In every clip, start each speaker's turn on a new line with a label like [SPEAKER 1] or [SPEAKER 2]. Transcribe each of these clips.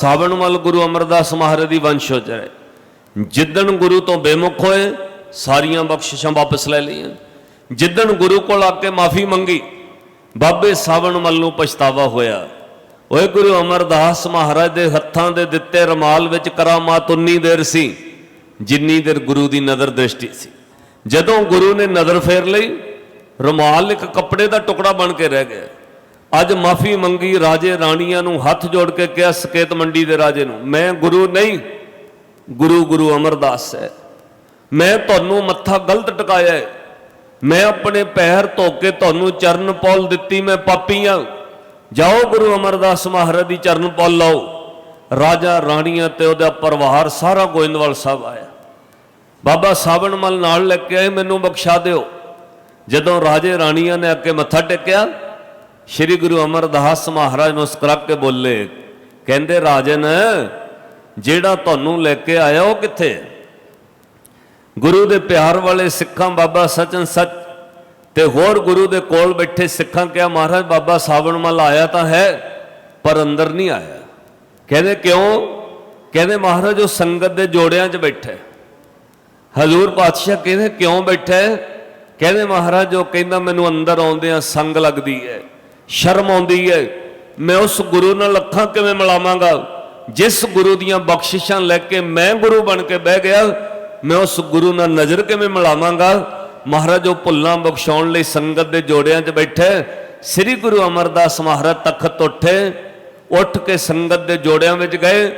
[SPEAKER 1] ਸਾਵਣਮਲ ਗੁਰੂ ਅਮਰਦਾਸ ਮਹਾਰਾਜ ਦੀ ਵੰਸ਼ਜ ਹੈ ਜਿੱਦਣ ਗੁਰੂ ਤੋਂ ਬੇਮੁਖ ਹੋਏ, ਸਾਰੀਆਂ ਬਖਸ਼ਿਸ਼ਾਂ ਵਾਪਸ ਲੈ ਲਈਆਂ। ਜਿੱਦਣ ਗੁਰੂ ਕੋਲ ਆ ਕੇ ਮਾਫੀ ਮੰਗੀ, ਬਾਬੇ ਸਾਵਣਮਲ ਨੂੰ ਪਛਤਾਵਾ ਹੋਇਆ। ਓਏ ਗੁਰੂ ਅਮਰਦਾਸ ਮਹਾਰਾਜ ਦੇ ਹੱਥਾਂ ਦੇ ਦਿੱਤੇ ਰਮਾਲ ਵਿੱਚ ਕਰਾਮਾਤ ਉਨੀ ਦੇਰ ਸੀ, ਜਿੰਨੀ ਦੇਰ ਗੁਰੂ ਦੀ ਨਜ਼ਰ ਦ੍ਰਿਸ਼ਟੀ ਸੀ। ਜਦੋਂ ਗੁਰੂ ਨੇ ਨਜ਼ਰ ਫੇਰ ਲਈ, ਰਮਾਲ ਇੱਕ ਕੱਪੜੇ ਦਾ ਟੁਕੜਾ ਬਣ ਕੇ ਰਹਿ ਗਿਆ। ਅੱਜ ਮਾਫੀ ਮੰਗੀ ਰਾਜੇ ਰਾਣੀਆਂ ਨੂੰ, ਹੱਥ ਜੋੜ ਕੇ ਕਿਹਾ, ਸਕੇਤ ਮੰਡੀ ਦੇ ਰਾਜੇ ਨੂੰ, ਮੈਂ ਗੁਰੂ ਨਹੀਂ, ਗੁਰੂ ਗੁਰੂ ਅਮਰਦਾਸ ਹੈ। ਮੈਂ ਤੁਹਾਨੂੰ ਮੱਥਾ ਗਲਤ ਟਿਕਾਇਆ ਹੈ। ਮੈਂ ਆਪਣੇ ਪੈਰ ਧੋ ਕੇ ਤੁਹਾਨੂੰ ਚਰਨ ਪੌਲ ਦਿੱਤੀ, ਮੈਂ ਪਾਪੀ ਹਾਂ। ਜਾਓ ਗੁਰੂ ਅਮਰਦਾਸ ਮਹਾਰਾਜ ਦੀ ਚਰਨ ਪੌਲ ਲਾਓ। ਰਾਜਾ ਰਾਣੀਆਂ ਤੇ ਉਹਦਾ ਪਰਿਵਾਰ ਸਾਰਾ ਗੋਇੰਦਵਾਲ ਸਾਹਿਬ ਆਇਆ। ਬਾਬਾ ਸਾਵਣਮਲ ਨਾਲ ਲੈ ਕੇ ਆਏ, ਮੈਨੂੰ ਬਖਸ਼ਾ ਦਿਓ। ਜਦੋਂ ਰਾਜੇ ਰਾਣੀਆਂ ਨੇ ਆ ਕੇ ਮੱਥਾ ਟੇਕਿਆ ਸ੍ਰੀ ਗੁਰੂ ਅਮਰਦਾਸ ਮਹਾਰਾਜ ਨੂੰ ਮੁਸਕਰਾ ਕੇ ਬੋਲੇ, ਕਹਿੰਦੇ, ਰਾਜਨ, ਜਿਹੜਾ ਤੁਹਾਨੂੰ ਲੈ ਕੇ ਆਇਆ ਉਹ ਕਿੱਥੇ ਗੁਰੂ ਦੇ ਪਿਆਰ ਵਾਲੇ ਸਿੱਖਾਂ ਬਾਬਾ ਸਚਨ ਸੱਚ ਤੇ ਹੋਰ ਗੁਰੂ ਦੇ ਕੋਲ ਬੈਠੇ ਸਿੱਖਾਂ ਕਿਹਾ, ਮਹਾਰਾਜ, ਬਾਬਾ ਸਾਵਣ ਸਾਵਣਮਲ ਆਇਆ ਤਾਂ ਹੈ, ਪਰ ਅੰਦਰ ਨਹੀਂ ਆਇਆ। ਕਹਿੰਦੇ, ਕਿਉਂ? ਕਹਿੰਦੇ, ਮਹਾਰਾਜ, ਉਹ ਸੰਗਤ ਦੇ ਜੋੜਿਆਂ 'ਚ ਬੈਠਾ ਹਜ਼ੂਰ ਪਾਤਸ਼ਾਹ ਕਹਿੰਦੇ, ਕਿਉਂ ਬੈਠਾ ਕਹਿੰਦੇ, ਮਹਾਰਾਜ, ਉਹ ਕਹਿੰਦਾ, ਮੈਨੂੰ ਅੰਦਰ ਆਉਂਦਿਆਂ ਸੰਗ ਲੱਗਦੀ ਹੈ। ਸ਼ਰਮ ਆਉਂਦੀ ਹੈ। ਮੈਂ ਉਸ ਗੁਰੂ ਨਾਲ ਅੱਖਾਂ ਕਿਵੇਂ ਮਿਲਾਵਾਂਗਾ? ਜਿਸ ਗੁਰੂ ਦੀਆਂ ਬਖਸ਼ਿਸ਼ਾਂ ਲੈ ਕੇ ਮੈਂ ਗੁਰੂ ਬਣ ਕੇ ਬਹਿ ਗਿਆ, ਮੈਂ ਉਸ ਗੁਰੂ ਨਾਲ ਨਜ਼ਰ ਕਿਵੇਂ ਮਿਲਾਵਾਂਗਾ? ਮਹਾਰਾਜ, ਉਹ ਭੁੱਲਾਂ ਬਖਸ਼ਾਉਣ ਲਈ ਸੰਗਤ ਦੇ ਜੋੜਿਆਂ 'ਚ ਬੈਠੇ। ਸ੍ਰੀ ਗੁਰੂ ਅਮਰਦਾਸ ਮਹਾਰਾਜ ਤਖਤ ਉੱਠੇ। ਉੱਠ ਕੇ ਸੰਗਤ ਦੇ ਜੋੜਿਆਂ ਵਿੱਚ ਗਏ।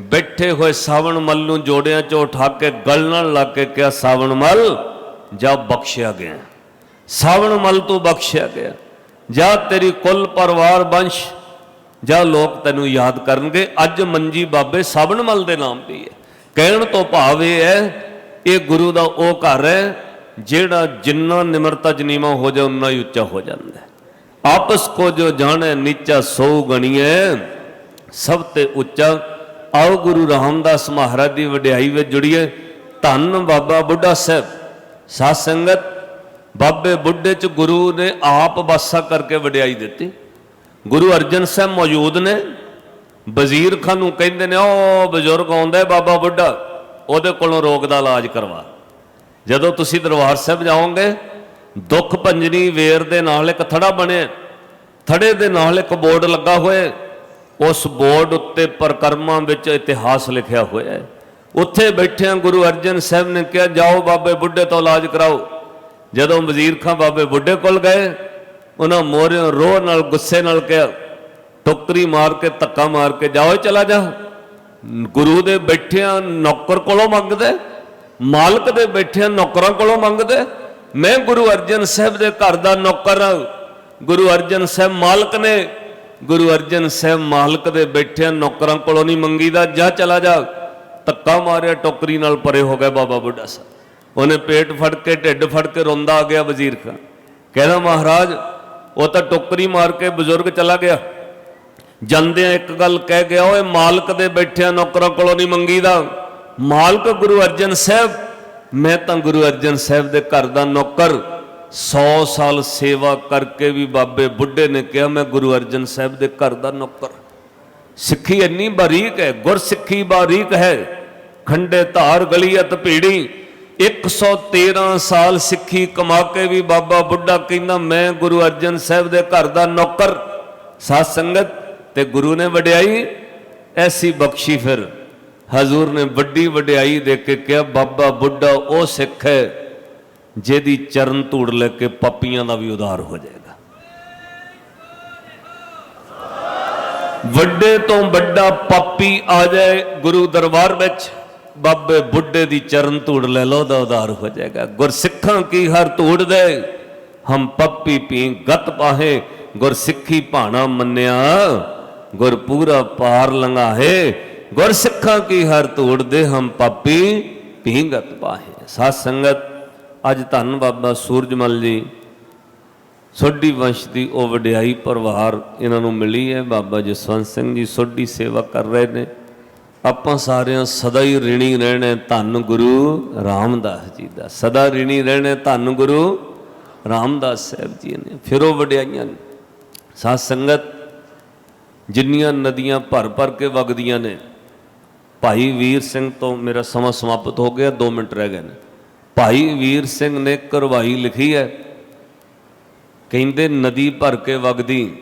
[SPEAKER 1] ਬੈਠੇ ਹੋਏ ਸਾਵਣ ਮਲ ਨੂੰ ਜੋੜਿਆਂ 'ਚੋਂ ਉਠਾ ਕੇ ਗਲ ਨਾਲ ਲਾ ਕੇ ਕਿਹਾ, ਸਾਵਣ ਮਲ, ਜਾ ਬਖਸ਼ਿਆ ਗਿਆ। ਸਾਵਣ ਮਲ ਤੋਂ ਬਖਸ਼ਿਆ ਗਿਆ। ਜਾਂ ਤੇਰੀ ਕੁੱਲ ਪਰਿਵਾਰ ਵੰਸ਼ ਜਾਂ ਲੋਕ ਤੈਨੂੰ ਯਾਦ ਕਰਨਗੇ, ਅੱਜ ਮੰਜੀ ਬਾਬੇ ਸਾਵਣ ਮਲ ਦੇ ਨਾਮ ਦੀ ਹੈ। ਕਹਿਣ ਤੋਂ ਭਾਵ ਇਹ ਹੈ, ਇਹ ਗੁਰੂ ਦਾ ਉਹ ਘਰ ਹੈ, ਜਿਹੜਾ ਜਿੰਨਾ ਨਿਮਰਤਾ ਜਨੀਮਾ ਹੋ ਜਾ ਉਨਾ ਹੀ ਉੱਚਾ ਹੋ ਜਾਂਦਾ ਹੈ। ਆਪਸ ਕੋ ਜੋ ਜਾਣੇ, ਨੀਚਾ ਸੋ ਗਣੀਏ ਸਭ ਤੇ ਉੱਚਾ। ਆਓ ਗੁਰੂ ਰਾਮਦਾਸ ਮਹਾਰਾਜ ਦੀ ਵਡਿਆਈ ਵਿੱਚ ਜੁੜੀਏ। ਧੰਨ ਬਾਬਾ ਬੁੱਢਾ ਸਾਹਿਬ, ਸਾਧ ਸੰਗਤ ਬਾਬੇ ਬੁੱਢੇ ਚ ਗੁਰੂ ਨੇ ਆਪ ਬਾਸਾ ਕਰਕੇ ਵਡਿਆਈ ਦਿੱਤੀ। ਗੁਰੂ ਅਰਜਨ ਸਾਹਿਬ ਮੌਜੂਦ ਨੇ। ਵਜ਼ੀਰ ਖਾਨ ਨੂੰ ਕਹਿੰਦੇ ਨੇ ਉਹ ਬਜ਼ੁਰਗ ਆਉਂਦਾ ਬਾਬਾ ਬੁੱਢਾ, ਉਹਦੇ ਕੋਲੋਂ ਰੋਗ ਦਾ ਇਲਾਜ ਕਰਵਾ। ਜਦੋਂ ਤੁਸੀਂ ਦਰਬਾਰ ਸਾਹਿਬ ਜਾਓਗੇ, ਦੁੱਖ ਭੰਜਨੀ ਵੇਰ ਦੇ ਨਾਲ ਇੱਕ ਥੜਾ ਬਣਿਆ ਥੜੇ ਦੇ ਨਾਲ ਇੱਕ ਬੋਰਡ ਲੱਗਾ ਹੋਇਆ ਉਸ ਬੋਰਡ ਉੱਤੇ ਪ੍ਰਕਰਮਾਂ ਵਿੱਚ ਇਤਿਹਾਸ ਲਿਖਿਆ ਹੋਇਆ ਹੈ। ਉੱਥੇ ਬੈਠਿਆਂ ਗੁਰੂ ਅਰਜਨ ਸਾਹਿਬ ਨੇ ਕਿਹਾ, ਜਾਓ ਬਾਬੇ ਬੁੱਢੇ ਤੋਂ ਇਲਾਜ ਕਰਾਓ। ਜਦੋਂ ਵਜ਼ੀਰ ਖਾਂ ਬਾਬੇ ਬੁੱਢੇ ਕੋਲ ਗਏ, ਉਹਨਾਂ ਮੋਰਿਓ ਰੋਹ ਨਾਲ, ਗੁੱਸੇ ਨਾਲ ਕਿਹਾ ਟੋਕਰੀ ਮਾਰ ਕੇ, ਧੱਕਾ ਮਾਰ ਕੇ ਜਾਓ, ਚਲਾ ਜਾ। ਗੁਰੂ ਦੇ ਬੈਠਿਆਂ ਨੌਕਰ ਕੋਲੋਂ ਮੰਗਦੇ, ਮਾਲਕ ਦੇ ਬੈਠਿਆਂ ਨੌਕਰਾਂ ਕੋਲੋਂ ਮੰਗਦੇ। ਮੈਂ ਗੁਰੂ ਅਰਜਨ ਸਾਹਿਬ ਦੇ ਘਰ ਦਾ ਨੌਕਰ ਹਾਂ। ਗੁਰੂ ਅਰਜਨ ਸਾਹਿਬ ਮਾਲਕ ਨੇ। ਗੁਰੂ ਅਰਜਨ ਸਾਹਿਬ ਮਾਲਕ ਦੇ ਬੈਠਿਆਂ ਨੌਕਰਾਂ ਕੋਲੋਂ ਨਹੀਂ ਮੰਗੀਦਾ। ਜਾ, ਚਲਾ ਜਾ। ਧੱਕਾ ਮਾਰਿਆ ਟੋਕਰੀ ਨਾਲ ਪਰੇ ਹੋ ਗਿਆ ਬਾਬਾ ਬੁੱਢਾ ਸਾਹਿਬ। ਉਹਨੇ ਪੇਟ ਫੜ ਕੇ, ਢਿੱਡ ਫੜ ਕੇ ਰੋਂਦਾ ਆ ਗਿਆ ਵਜ਼ੀਰ ਖਾਨ। ਕਹਿੰਦਾ, ਮਹਾਰਾਜ, ਉਹ ਤਾਂ ਟੋਕਰੀ ਮਾਰ ਕੇ ਬਜ਼ੁਰਗ ਚਲਾ ਗਿਆ। ਜਾਂਦਿਆਂ ਇੱਕ ਗੱਲ ਕਹਿ ਗਿਆ, ਓਏ ਮਾਲਕ ਦੇ ਬੈਠਿਆਂ ਨੌਕਰਾਂ ਕੋਲੋਂ ਨਹੀਂ ਮੰਗੀਦਾ। ਮਾਲਕ ਗੁਰੂ ਅਰਜਨ ਸਾਹਿਬ, ਮੈਂ ਤਾਂ ਗੁਰੂ ਅਰਜਨ ਸਾਹਿਬ ਦੇ ਘਰ ਦਾ ਨੌਕਰ। 100 ਸਾਲ ਸੇਵਾ ਕਰਕੇ ਵੀ ਬਾਬੇ ਬੁੱਢੇ ਨੇ ਕਿਹਾ, ਮੈਂ ਗੁਰੂ ਅਰਜਨ ਸਾਹਿਬ ਦੇ ਘਰ ਦਾ ਨੌਕਰ। ਸਿੱਖੀ ਇੰਨੀ ਬਾਰੀਕ ਹੈ, ਗੁਰਸਿੱਖੀ ਬਾਰੀਕ ਹੈ। ਖੰਡੇ ਧਾਰ, ਗਲੀਅਤ ਭੀੜੀ। 113 ਸਾਲ ਸਿੱਖੀ ਕਮਾ ਕੇ ਵੀ ਬਾਬਾ ਬੁੱਢਾ ਕਹਿੰਦਾ, ਮੈਂ ਗੁਰੂ ਅਰਜਨ ਸਾਹਿਬ ਦੇ ਘਰ ਦਾ ਨੌਕਰ, ਸਾਧ ਸੰਗਤ, ਤੇ ਗੁਰੂ ਨੇ ਵਡਿਆਈ, ਐਸੀ ਬਖਸ਼ੀ ਫਿਰ। ਹਜ਼ੂਰ ਨੇ ਵੱਡੀ ਵਡਿਆਈ ਦੇ ਕੇ ਕਿਹਾ, ਬਾਬਾ ਬੁੱਢਾ ਉਹ ਸਿੱਖ ਹੈ, ਜਿਹਦੀ ਚਰਨ ਧੂੜ ਲੈ ਕੇ ਪਾਪੀਆਂ ਦਾ ਵੀ ਉਧਾਰ ਹੋ ਜਾਏਗਾ। ਵੱਡੇ ਤੋਂ ਵੱਡਾ ਪਾਪੀ ਆ ਜਾਏ ਗੁਰੂ ਦਰਬਾਰ ਵਿੱਚ। ਬਾਬੇ ਬੁੱਢੇ ਦੀ ਚਰਨ ਧੂੜ ਲੈ ਲਓ ਦਾ ਉਧਾਰ ਹੋ ਜਾਏਗਾ। ਗੁਰਸਿੱਖਾਂ ਕੀ ਹਰ ਧੂੜ ਦੇ? ਹਮ ਪੱਪੀ ਪੀ ਗਤ ਪਾਹੇ, ਗੁਰਸਿੱਖੀ ਭਾਣਾ ਮੰਨਿਆ ਗੁਰ ਪੂਰਾ ਪਾਰ ਲੰਘਾਹੇ। ਗੁਰਸਿੱਖਾਂ ਕੀ ਹਰ ਧੂੜ ਦੇ? ਹਮ ਪਾਪੀ ਪੀ ਗਤ ਪਾਹੇ। ਸਾਧ ਸੰਗਤ, ਅੱਜ ਧੰਨ ਬਾਬਾ ਸੂਰਜਮਲ ਜੀ, ਸੋਢੀ ਵੰਸ਼ ਦੀ ਉਹ ਵਡਿਆਈ ਪਰਿਵਾਰ ਇਹਨਾਂ ਨੂੰ ਮਿਲੀ ਹੈ। ਬਾਬਾ ਜਸਵੰਤ ਸਿੰਘ ਜੀ ਸੋਢੀ ਸੇਵਾ ਕਰ ਰਹੇ ਨੇ। ਆਪਾਂ ਸਾਰਿਆਂ ਸਦਾ ਹੀ ਰਿਣੀ ਰਹਿਣਾ ਧੰਨ ਗੁਰੂ ਰਾਮਦਾਸ ਜੀ ਦਾ। ਸਦਾ ਰਿਣੀ ਰਹਿਣਾ ਧੰਨ ਗੁਰੂ ਰਾਮਦਾਸ ਸਾਹਿਬ ਜੀ ਨੇ। ਫਿਰ ਉਹ ਵਡਿਆਈਆਂ ਨੇ। ਸਾਧ ਸੰਗਤ ਜਿੰਨੀਆਂ ਨਦੀਆਂ ਭਰ ਭਰ ਕੇ ਵਗਦੀਆਂ ਨੇ, ਭਾਈ ਵੀਰ ਸਿੰਘ ਤੋਂ ਮੇਰਾ ਸਮਾਂ ਸਮਾਪਤ ਹੋ ਗਿਆ 2 ਮਿੰਟ ਰਹਿ ਗਏ ਨੇ। ਭਾਈ ਵੀਰ ਸਿੰਘ ਨੇ ਕਰਵਾਈ ਲਿਖੀ ਹੈ, ਕਹਿੰਦੇ ਨਦੀ ਭਰ ਕੇ ਵਗਦੀ।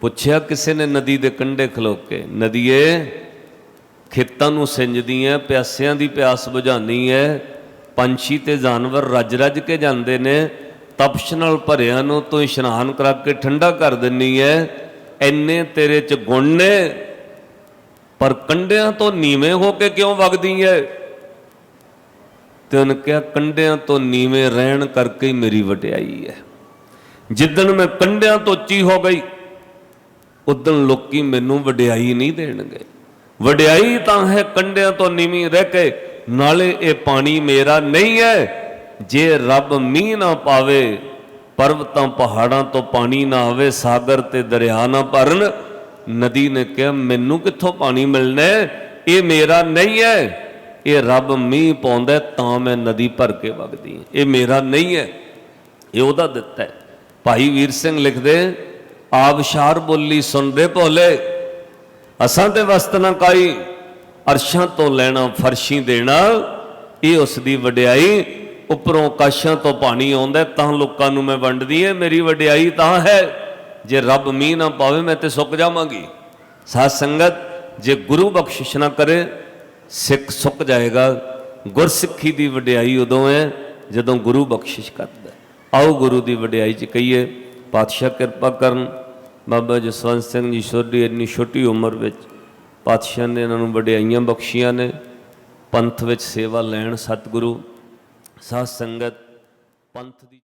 [SPEAKER 1] ਪੁੱਛਿਆ ਕਿਸੇ ਨੇ ਨਦੀ ਦੇ ਕੰਢੇ ਖਲੋ ਕੇ, ਨਦੀਏ ਖੇਤਾਂ ਨੂੰ ਸਿੰਜਦੀ ਐ, ਪਿਆਸਿਆਂ ਦੀ ਪਿਆਸ ਬੁਝਾਉਂਦੀ ਐ। ਪੰਛੀ ਤੇ ਜਾਨਵਰ ਰੱਜ ਰੱਜ ਕੇ ਜਾਂਦੇ ਨੇ। ਤਪਸ਼ ਨਾਲ ਭਰਿਆ ਨੂੰ ਤੂੰ ਇਸ਼ਨਾਨ ਕਰਾ ਕੇ ਠੰਡਾ ਕਰ ਦਿੰਨੀ ਐ। ਐਨੇ ਤੇਰੇ ਚ ਗੁਣ ਨੇ, ਪਰ ਕੰਡਿਆਂ ਤੋਂ ਨੀਵੇਂ ਹੋ ਕੇ ਕਿਉਂ ਵਗਦੀ ਐ? ਤੇ ਉਹਨੇ ਕਿਹਾ, ਕੰਡਿਆਂ ਤੋਂ ਨੀਵੇਂ ਰਹਿਣ ਕਰਕੇ ਹੀ ਮੇਰੀ ਵਡਿਆਈ ਐ। ਜਿੱਦਣ ਮੈਂ ਕੰਡਿਆਂ ਤੋਂ ਉੱਚੀ ਹੋ ਗਈ, ਉਦੋਂ ਲੋਕੀ ਮੈਨੂੰ ਵਡਿਆਈ ਨਹੀਂ ਦੇਣਗੇ। ਵਡਿਆਈ ਤਾਂ ਹੈ ਕੰਡਿਆਂ ਤੋਂ ਨੀਵੀਂ ਰਹਿ ਕੇ, ਨਾਲੇ ਇਹ ਪਾਣੀ ਮੇਰਾ ਨਹੀਂ ਹੈ। ਜੇ ਰੱਬ ਮੀਂਹ ਨਾ ਪਾਵੇ ਪਰਵਤਾਂ ਪਹਾੜਾਂ ਤੋਂ ਪਾਣੀ ਨਾ ਆਵੇ, ਸਾਗਰ ਤੇ ਦਰਿਆ ਨਾ ਭਰਨ। ਨਦੀ ਨੇ ਕਿਹਾ, ਮੈਨੂੰ ਕਿੱਥੋਂ ਪਾਣੀ ਮਿਲਣਾ ਇਹ ਮੇਰਾ ਨਹੀਂ ਹੈ। ਇਹ ਰੱਬ ਮੀਂਹ ਪਾਉਂਦਾ ਤਾਂ ਮੈਂ ਨਦੀ ਭਰ ਕੇ ਵਗਦੀ ਹਾਂ। ਇਹ ਮੇਰਾ ਨਹੀਂ ਹੈ। ਇਹ ਉਹਦਾ ਦਿੱਤਾ ਹੈ। ਭਾਈ ਵੀਰ ਸਿੰਘ ਲਿਖਦੇ ਆਬਸ਼ਾਰ ਬੋਲੀ ਸੁਣਦੇ ਭੋਲੇ ਅਸਾਂ ਤੇ ਵਸਤ ਨਾ ਕਾਈ, ਅਰਸ਼ਾਂ ਤੋਂ ਲੈਣਾ, ਫਰਸ਼ੀ ਦੇਣਾ, ਇਹ ਉਸ ਦੀ ਵਡਿਆਈ, ਉੱਪਰੋਂ ਕਾਸ਼ਾਂ ਤੋਂ ਪਾਣੀ ਆਉਂਦਾ ਤਾਂ ਲੋਕਾਂ ਨੂੰ ਮੈਂ ਵੰਡਦੀ ਹੈ, ਮੇਰੀ ਵਡਿਆਈ ਤਾਂ ਹੈ। ਜੇ ਰੱਬ ਮੀਂਹ ਨਾ ਪਾਵੇ, ਮੈਂ ਤੇ ਸੁੱਕ ਜਾਵਾਂਗੀ। ਸਾਧ ਸੰਗਤ, ਜੇ ਗੁਰੂ ਬਖਸ਼ਿਸ਼ ਨਾ ਕਰੇ, ਸਿੱਖ ਸੁੱਕ ਜਾਏਗਾ। ਗੁਰਸਿੱਖੀ ਦੀ ਵਡਿਆਈ ਉਦੋਂ ਹੈ, ਜਦੋਂ ਗੁਰੂ ਬਖਸ਼ਿਸ਼ ਕਰਦਾ ਆਓ ਗੁਰੂ ਦੀ ਵਡਿਆਈ ਚ ਕਹੀਏ, ਪਾਤਸ਼ਾਹ ਕਿਰਪਾ ਕਰਨ ਬਾਬਾ ਜਸਵੰਤ ਸਿੰਘ ਜੀ ਸੋਢੀ ਇੰਨੀ ਛੋਟੀ ਉਮਰ ਵਿੱਚ ਪਾਤਸ਼ਾਹ ਨੇ ਇਹਨਾਂ ਨੂੰ ਵਡਿਆਈਆਂ ਬਖਸ਼ੀਆਂ ਨੇ, ਪੰਥ ਵਿੱਚ ਸੇਵਾ ਲੈਣ ਸਤਿਗੁਰੂ, ਸਾਧ ਸੰਗਤ, ਪੰਥ ਦੀ